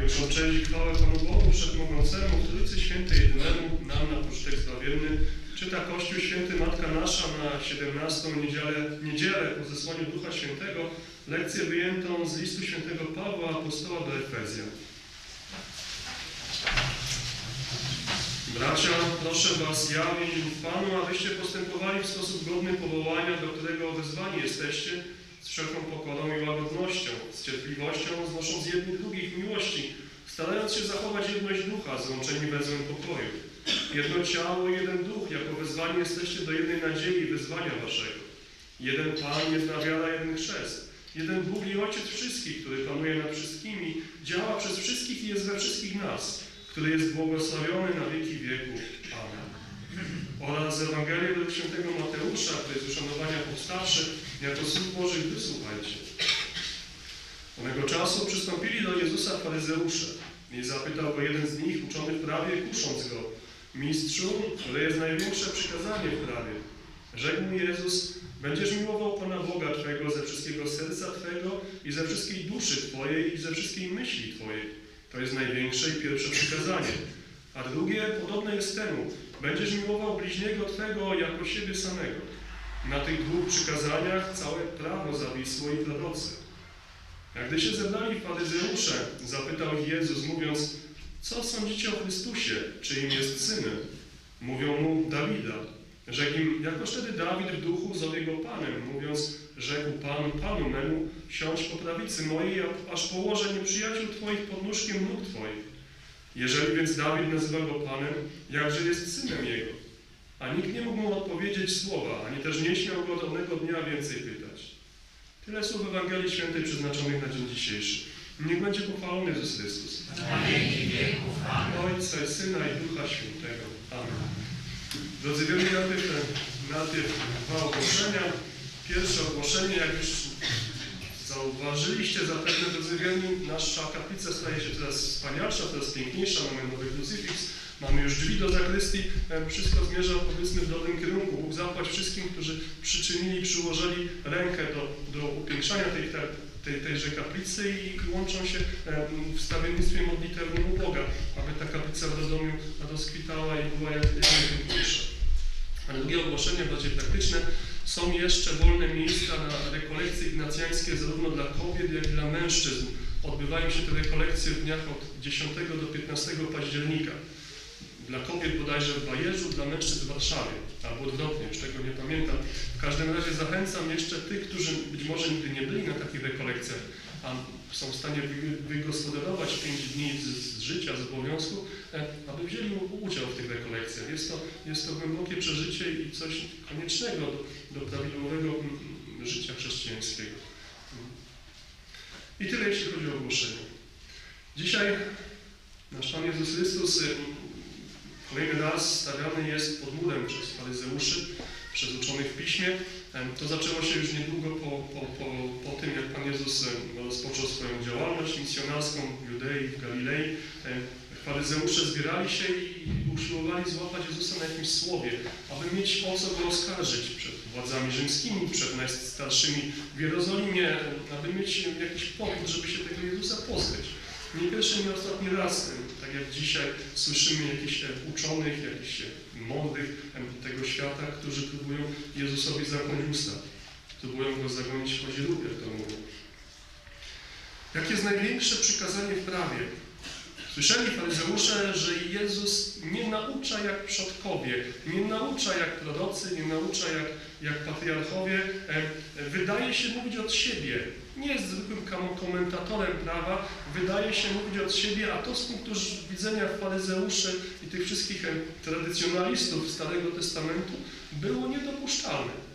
większą cześć i chwałę Panu Bogu Wszechmogącemu, Trójcy Świętej Jedynemu, nam na pożytek zbawienny, czyta Kościół Święty Matka Nasza na 17 niedzielę, niedzielę po zesłaniu Ducha Świętego, lekcję wyjętą z listu Świętego Pawła Apostoła do Efezjan. Bracia, proszę Was, ja w Panu, abyście postępowali w sposób godny powołania, do którego wezwani jesteście, z wszelką pokorą i łagodnością, z cierpliwością, znosząc jednych drugich miłości, starając się zachować jedność ducha, złączeni wezłem pokoju. Jedno ciało, jeden duch, jako wezwani jesteście do jednej nadziei i wyzwania Waszego. Jeden Pan, jedna wiara, jeden chrzest. Jeden Bóg i Ojciec wszystkich, który panuje nad wszystkimi, działa przez wszystkich i jest we wszystkich nas, który jest błogosławiony na wieki wieków. Amen. Oraz Ewangelię według świętego Mateusza, który jest uszanowania powstawszy, jako Słów Bożych wysłuchajcie. Onego czasu przystąpili do Jezusa faryzeusze i zapytał go jeden z nich, uczony w prawie, kusząc go, Mistrzu, które jest największe przykazanie w prawie? Rzekł mu Jezus, będziesz miłował Pana Boga Twego ze wszystkiego serca Twego i ze wszystkiej duszy Twojej i ze wszystkiej myśli Twojej. To jest największe i pierwsze przykazanie. A drugie podobne jest temu, będziesz miłował bliźniego Twego jako siebie samego. Na tych dwóch przykazaniach całe prawo zawisło i prorocy. A gdy się zebrali faryzeusze, zapytał Jezus, mówiąc, co sądzicie o Chrystusie, czyim jest synem? Mówią mu Dawida. Rzekł im, jakoż wtedy Dawid w duchu zowie go Panem, mówiąc, rzekł Pan Panu memu, siądź po prawicy mojej, aż położę nieprzyjaciół Twoich pod nóżkiem nóg Twoich. Jeżeli więc Dawid nazywa go Panem, jakże jest synem jego? A nikt nie mógł mu odpowiedzieć słowa, ani też nie śmiał go do onego dnia więcej pytać. Tyle słów Ewangelii Świętej przeznaczonych na dzień dzisiejszy. Niech będzie pochwalony Jezus Chrystus. Ojca, Syna i Ducha Świętego. Amen. Drodzy wielu, najpierw, najpierw dwa ogłoszenia. Pierwsze ogłoszenie, jak już zauważyliście zapewne, drodzy wielu, nasza kaplica staje się coraz wspanialsza, coraz piękniejsza, mamy nowy krucyfiks, mamy już drzwi do zakrystii, Em, wszystko zmierza powiedzmy w dobrym kierunku. Bóg zapłać wszystkim, którzy przyczynili, przyłożyli rękę do, do upiększania tej, tej, tejże kaplicy i łączą się em, w stawiennictwie modlitewnym u Boga, aby ta kaplica w Radomiu rozkwitała i była jak najpiękniejsza. Ale drugie ogłoszenie, bardziej praktyczne, są jeszcze wolne miejsca na rekolekcje ignacjańskie zarówno dla kobiet, jak i dla mężczyzn. Odbywają się te rekolekcje w dniach od 10 do 15 października. Dla kobiet bodajże w Bajerzu, dla mężczyzn w Warszawie, albo odwrotnie, już tego nie pamiętam. W każdym razie zachęcam jeszcze tych, którzy być może nigdy nie byli na takich rekolekcjach, są w stanie wy- wygospodarować 5 dni z, z życia, z obowiązku, e, aby wzięli udział w tych rekolekcjach. Jest to, jest to głębokie przeżycie i coś koniecznego do, do prawidłowego mm, mm, życia chrześcijańskiego. I tyle, jeśli chodzi o ogłoszenie. Dzisiaj nasz Pan Jezus Chrystus y, kolejny raz stawiany jest pod murem przez faryzeuszy, przez uczonych w Piśmie. To zaczęło się już niedługo po, po, po, po tym, jak Pan Jezus rozpoczął swoją działalność misjonarską w Judei, w Galilei. Faryzeusze zbierali się i usiłowali złapać Jezusa na jakimś słowie, aby mieć o co go oskarżyć przed władzami rzymskimi, przed najstarszymi w Jerozolimie, aby mieć jakiś powód, żeby się tego Jezusa pozbyć. Nie pierwszy, nie ostatni raz, tak jak dzisiaj słyszymy jakichś em, uczonych, jakichś em, mądrych tego świata, którzy próbują Jezusowi zamknąć usta. Próbują go zagonić w chodzielówkę, jak to mówią. Jakie jest największe przykazanie w prawie? Słyszeli faryzeusze, że Jezus nie naucza jak przodkowie, nie naucza jak prorocy, nie naucza jak, jak patriarchowie, e, wydaje się mówić od siebie. Nie jest zwykłym komentatorem prawa, wydaje się mówić od siebie, a to z punktu widzenia faryzeuszy i tych wszystkich tradycjonalistów Starego Testamentu było niedopuszczalne.